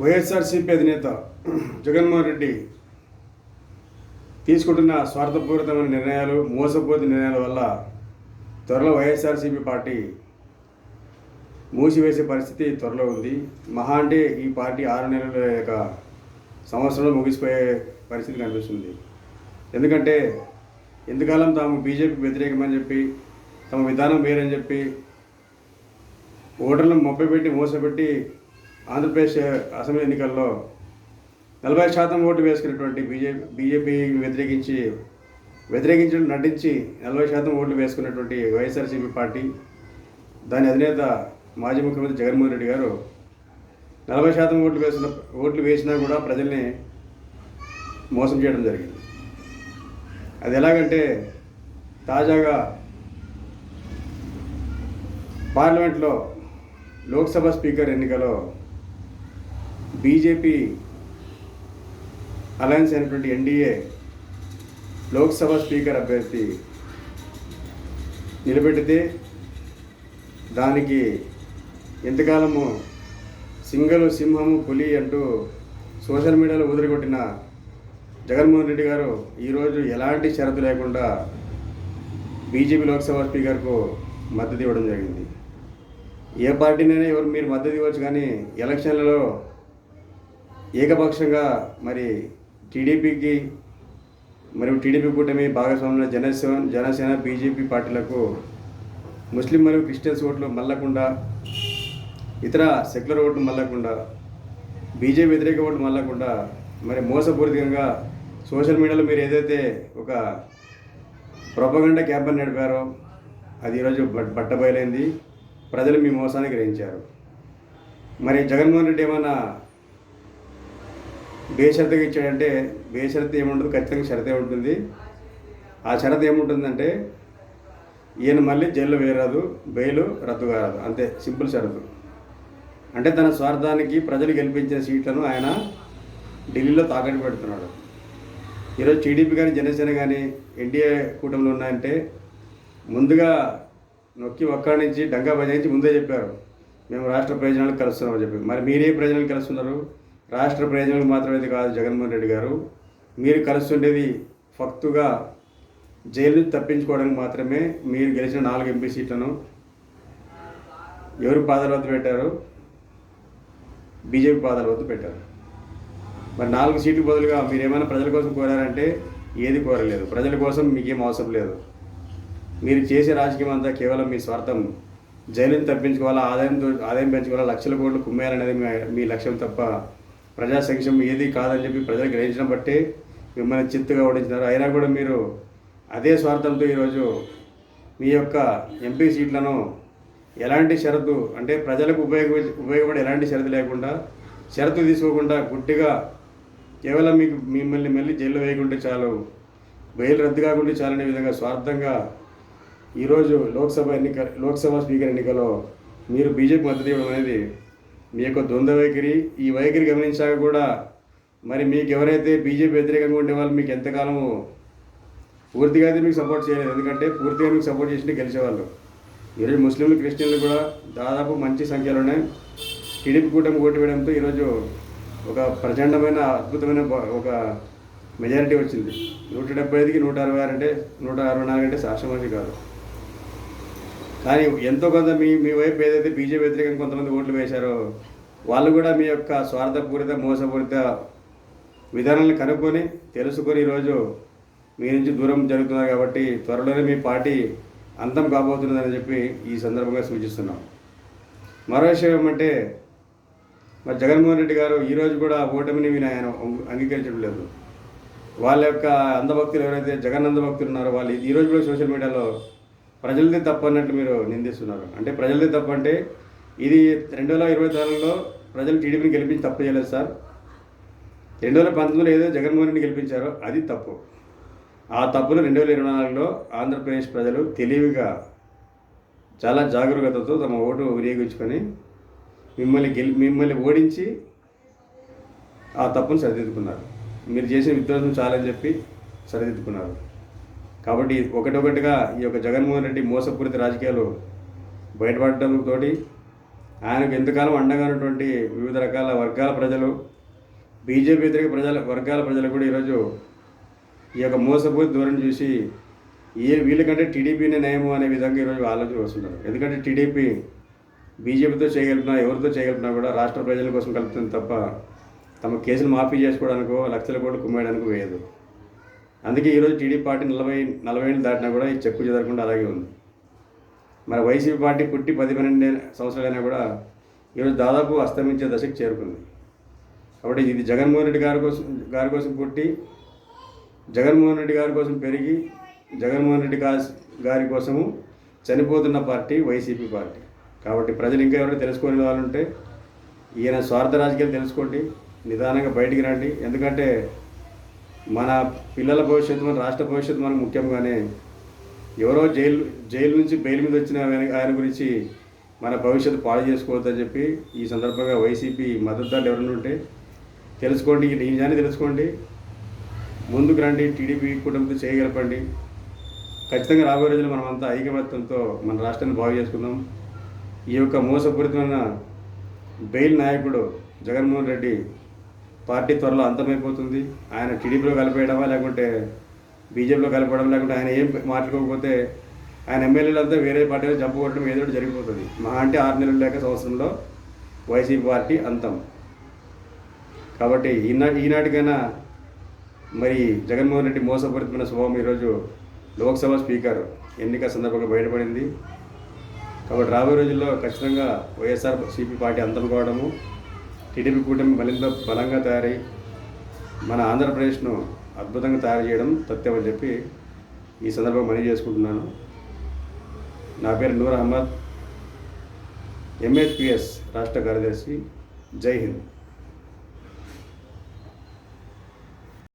వైఎస్ఆర్సీపీ అధినేత జగన్మోహన్ రెడ్డి తీసుకుంటున్న స్వార్థపూరితమైన నిర్ణయాలు మోసపూరిత నిర్ణయాల వల్ల త్వరలో వైఎస్ఆర్సీపీ పార్టీ మూసివేసే పరిస్థితి త్వరలో ఉంది. మహా అంటే ఈ పార్టీ ఆరు నెలల యొక్క సంవత్సరంలో ముగిసిపోయే పరిస్థితి కనిపిస్తుంది. ఎందుకంటే ఎంతకాలం తాము బీజేపీకి వ్యతిరేకమని చెప్పి తమ విధానం వేరని చెప్పి ఓటర్లను మొప్పపెట్టి మోసపెట్టి ఆంధ్రప్రదేశ్ అసెంబ్లీ ఎన్నికల్లో నలభై శాతం ఓటు వేసుకున్నటువంటి బీజేపీ బీజేపీని వ్యతిరేకించి వ్యతిరేకించడం నటించి నలభై శాతం ఓట్లు వేసుకున్నటువంటి వైఎస్ఆర్సీపీ పార్టీ దాని అధినేత మాజీ ముఖ్యమంత్రి జగన్మోహన్ రెడ్డి గారు నలభై శాతం ఓట్లు వేసిన ఓట్లు వేసినా కూడా ప్రజల్ని మోసం చేయడం జరిగింది. అది ఎలాగంటే తాజాగా పార్లమెంట్లో లోక్సభ స్పీకర్ ఎన్నికలో బీజేపీ అలయన్స్ అయినటువంటి ఎన్డీఏ లోక్సభ స్పీకర్ అభ్యర్థి నిలబెడితే దానికి ఎంతకాలము సింగలు సింహము పులి అంటూ సోషల్ మీడియాలో ఉదిరికొట్టిన జగన్మోహన్ రెడ్డి గారు ఈరోజు ఎలాంటి షరతు లేకుండా బీజేపీ లోక్సభ స్పీకర్కు మద్దతు ఇవ్వడం జరిగింది. ఏ పార్టీనైనా ఎవరు మీరు మద్దతు ఇవ్వచ్చు కానీ ఎలక్షన్లలో ఏకపక్షంగా మరి టీడీపీకి మరియు టీడీపీ కూటమి భాగస్వామ్యంలో జనసేన జనసేన బీజేపీ పార్టీలకు ముస్లిం మరియు క్రిస్టియన్స్ ఓట్లు మల్లకుండా ఇతర సెక్యులర్ ఓట్లు మల్లకుండా బీజేపీ వ్యతిరేక ఓట్లు మల్లకుండా మరి మోసపూరితంగా సోషల్ మీడియాలో మీరు ఏదైతే ఒక ప్రొపగండా క్యాంపెయిన్ నడిపారో అది ఈరోజు బట్ బట్టబయలైంది. ప్రజలు మీ మోసాన్ని గ్రహించారు మరి జగన్మోహన్ రెడ్డి ఏమైనా బేషరతగా ఇచ్చాడంటే బేషరత ఏముంటుంది? ఖచ్చితంగా షరతే ఉంటుంది. ఆ షరతు ఏముంటుందంటే ఈయన మళ్ళీ జైల్లో వేయరాదు బెయిల్ రద్దు కారాదు. అంతే సింపుల్ షరతు. అంటే తన స్వార్థానికి ప్రజలు గెలిపించిన సీట్లను ఆయన ఢిల్లీలో తాకట్టు పెడుతున్నాడు. ఈరోజు టీడీపీ కానీ జనసేన కానీ ఎన్డీఏ కూటమిలో ఉన్నాయంటే ముందుగా నొక్కి ఒక్కడి నుంచి డంగా బజాయించి ముందే చెప్పారు. మేము రాష్ట్ర ప్రయోజనాలు కలుస్తున్నామని చెప్పి. మరి మీరే ప్రయోజనాలు కలుస్తున్నారు? రాష్ట్ర ప్రయోజనాలకు మాత్రమే కాదు జగన్మోహన్ రెడ్డి గారు. మీరు కలుస్తుండేది ఫక్తుగా జైలు నుంచి తప్పించుకోవడానికి మాత్రమే మీరు గెలిచిన నాలుగు ఎంపీ సీట్లను ఎవరు పాదాల వద్ద పెట్టారు? బీజేపీ పాదాల వద్ద పెట్టారు. మరి నాలుగు సీట్లు బదులుగా మీరు ఏమైనా ప్రజల కోసం కోరారంటే ఏది కోరలేదు. ప్రజల కోసం మీకేం అవసరం లేదు. మీరు చేసే రాజకీయం అంతా కేవలం మీ స్వార్థం. జైలుని తప్పించుకోవాలా ఆదాయంతో ఆదాయం పెంచుకోవాలా లక్షల కోట్లు కుమ్మేయాలనేది మీ మీ లక్ష్యం తప్ప ప్రజా సంక్షేమం ఏది కాదని చెప్పి ప్రజలు గ్రహించడం బట్టే మిమ్మల్ని చిత్తుగా ఓడించినారు. అయినా కూడా మీరు అదే స్వార్థంతో ఈరోజు మీ యొక్క ఎంపీ సీట్లను ఎలాంటి షరతు అంటే ప్రజలకు ఉపయోగ ఉపయోగపడే ఎలాంటి షరతు లేకుండా షరతు తీసుకోకుండా గుడ్డిగా కేవలం మీకు మిమ్మల్ని మళ్ళీ జైల్లో వేయకుంటే చాలు బెయిల్ రద్దు కాకుండా చాలనే విధంగా స్వార్థంగా ఈరోజు లోక్సభ ఎన్నిక లోక్సభ స్పీకర్ ఎన్నికలో మీరు బీజేపీ మద్దతు ఇవ్వడం అనేది మీ యొక్క ద్వంద్వ వైఖరి ఈ వైఖరి గమనించాక కూడా మరి మీకు ఎవరైతే బీజేపీ వ్యతిరేకంగా ఉండే వాళ్ళు మీకు ఎంతకాలము పూర్తిగా అయితే మీకు సపోర్ట్ చేయలేదు. ఎందుకంటే పూర్తిగా మీకు సపోర్ట్ చేసి గెలిచేవాళ్ళు. ఈరోజు ముస్లింలు క్రిస్టియన్లు కూడా దాదాపు మంచి సంఖ్యలోనే టీడీపీ కూటమి ఓటు వేయడంతో ఈరోజు ఒక ప్రచండమైన అద్భుతమైన ఒక మెజారిటీ వచ్చింది. నూట డెబ్బై ఐదుకి నూట అరవై ఆరు అంటే నూట అరవై నాలుగు అంటే సాక్షమాసి కాదు. కానీ ఎంతో కొంత మీ మీ వైపు ఏదైతే బీజేపీ వ్యతిరేకంగా కొంతమంది ఓట్లు వేశారో వాళ్ళు కూడా మీ యొక్క స్వార్థపూరిత మోసపూరిత విధానాలను కనుక్కొని తెలుసుకొని ఈరోజు మీ నుంచి దూరం జరుగుతున్నారు కాబట్టి త్వరలోనే మీ పార్టీ అంతం కాబోతున్నదని చెప్పి ఈ సందర్భంగా సూచిస్తున్నాం. మరో విషయం ఏమంటే మరి జగన్మోహన్ రెడ్డి గారు ఈరోజు కూడా ఓటమిని మీ ఆయన అంగీకరించడం లేదు. వాళ్ళ యొక్క అందభక్తులు ఎవరైతే జగన్ అందభక్తులు ఉన్నారో వాళ్ళు ఈరోజు కూడా సోషల్ మీడియాలో ప్రజలదే తప్పు అన్నట్టు మీరు నిందిస్తున్నారు. అంటే ప్రజలదే తప్పు అంటే ఇది రెండు వేల ఇరవై నాలుగులో ప్రజలు టీడీపీని గెలిపించి తప్పు చేయలేదు సార్. రెండు వేల పంతొమ్మిదిలో ఏదో జగన్మోహన్ రెడ్డి గెలిపించారో అది తప్పు. ఆ తప్పును రెండు వేల ఇరవై నాలుగులో ఆంధ్రప్రదేశ్ ప్రజలు తెలివిగా చాలా జాగరూకతతో తమ ఓటు వినియోగించుకొని మిమ్మల్ని గెలి మిమ్మల్ని ఓడించి ఆ తప్పును సరిదిద్దుకున్నారు. మీరు చేసిన విధ్వంసం చాలని చెప్పి సరిదిద్దుకున్నారు. కాబట్టి ఒకటొకటిగా ఈ యొక్క జగన్మోహన్ రెడ్డి మోసపూరిత రాజకీయాలు బయటపడటంతో ఆయనకు ఎంతకాలం అండగా ఉన్నటువంటి వివిధ రకాల వర్గాల ప్రజలు బీజేపీ వ్యతిరేక ప్రజల వర్గాల ప్రజలు కూడా ఈరోజు ఈ యొక్క మోసపూరిత దూరం చూసి ఏ వీళ్ళకంటే టీడీపీనే నయము అనే విధంగా ఈరోజు ఆలోచన వస్తున్నారు. ఎందుకంటే టీడీపీ బీజేపీతో చేయగలిపినా ఎవరితో చేయగలిపినా కూడా రాష్ట్ర ప్రజల కోసం కలుపుతుంది తప్ప తమ కేసులు మాఫీ చేసుకోవడానికో లక్షల కోట్లు కుమ్మేయడానికి వేయదు. అందుకే ఈరోజు టీడీపీ పార్టీ నలభై నలభై ఏళ్ళు దాటినా కూడా ఈ చెక్కు చెదరకుండా అలాగే ఉంది. మరి వైసీపీ పార్టీ పుట్టి పది పన్నెండు సంవత్సరాలైనా కూడా ఈరోజు దాదాపు అస్తమించే దశకు చేరుకుంది. కాబట్టి ఇది జగన్మోహన్ రెడ్డి గారి కోసం గారి కోసం పుట్టి జగన్మోహన్ రెడ్డి గారి కోసం పెరిగి జగన్మోహన్ రెడ్డి గారి కోసము చనిపోతున్న పార్టీ వైసీపీ పార్టీ. కాబట్టి ప్రజలు ఇంకా ఎవరైనా తెలుసుకునే వాళ్ళుంటే ఈయన స్వార్థ రాజకీయాలు తెలుసుకోండి నిదానంగా బయటికి రండి. ఎందుకంటే మన పిల్లల భవిష్యత్తు మన రాష్ట్ర భవిష్యత్తు మనకు ముఖ్యంగానే ఎవరో జైలు జైలు నుంచి బెయిల్ మీద వచ్చిన ఆయన- ఆయన గురించి మన భవిష్యత్తు పాడు చేసుకోవద్దని చెప్పి ఈ సందర్భంగా వైసీపీ మద్దతుదారులు ఎవరైనా ఉంటే తెలుసుకోండి ఈ నిజాన్ని తెలుసుకోండి. ముందుకు రండి టీడీపీ కుటుంబంతో చేయగలపండి. ఖచ్చితంగా రాబోయే రోజులు మనమంతా ఐకమత్యంతో మన రాష్ట్రాన్ని బాగు చేసుకుందాం. ఈ యొక్క మోసపూరితమైన బెయిల్ నాయకుడు జగన్మోహన్ రెడ్డి పార్టీ త్వరలో అంతమైపోతుంది. ఆయన టీడీపీలో కలిపేయడమా లేకుంటే బీజేపీలో కలపడం లేకుంటే ఆయన ఏం మాట్లాడుకోకపోతే ఆయన ఎమ్మెల్యేలంతా వేరే పార్టీలో జంపు కొట్టడం ఏదో జరిగిపోతుంది. మా అంటే ఆరు నెలలు లేక సంవత్సరంలో వైసీపీ పార్టీ అంతం. కాబట్టి ఈనా ఈనాటికైనా మరి జగన్మోహన్ రెడ్డి మోసపరితమైన స్వభావం ఈరోజు లోక్సభ స్పీకర్ ఎన్నిక సందర్భంగా బయటపడింది. కాబట్టి రాబోయే రోజుల్లో ఖచ్చితంగా వైఎస్ఆర్ సిపి పార్టీ అంతం కావడము టీడీపీ కూటమి మరింత బలంగా తయారై మన ఆంధ్రప్రదేశ్ను అద్భుతంగా తయారు చేయడం తథ్యమని చెప్పి ఈ సందర్భంగా మనవి చేసుకుంటున్నాను. నా పేరు నూర్ అహ్మద్ ఎంహెచ్పిఎస్ రాష్ట్ర కార్యదర్శి. జై హింద్.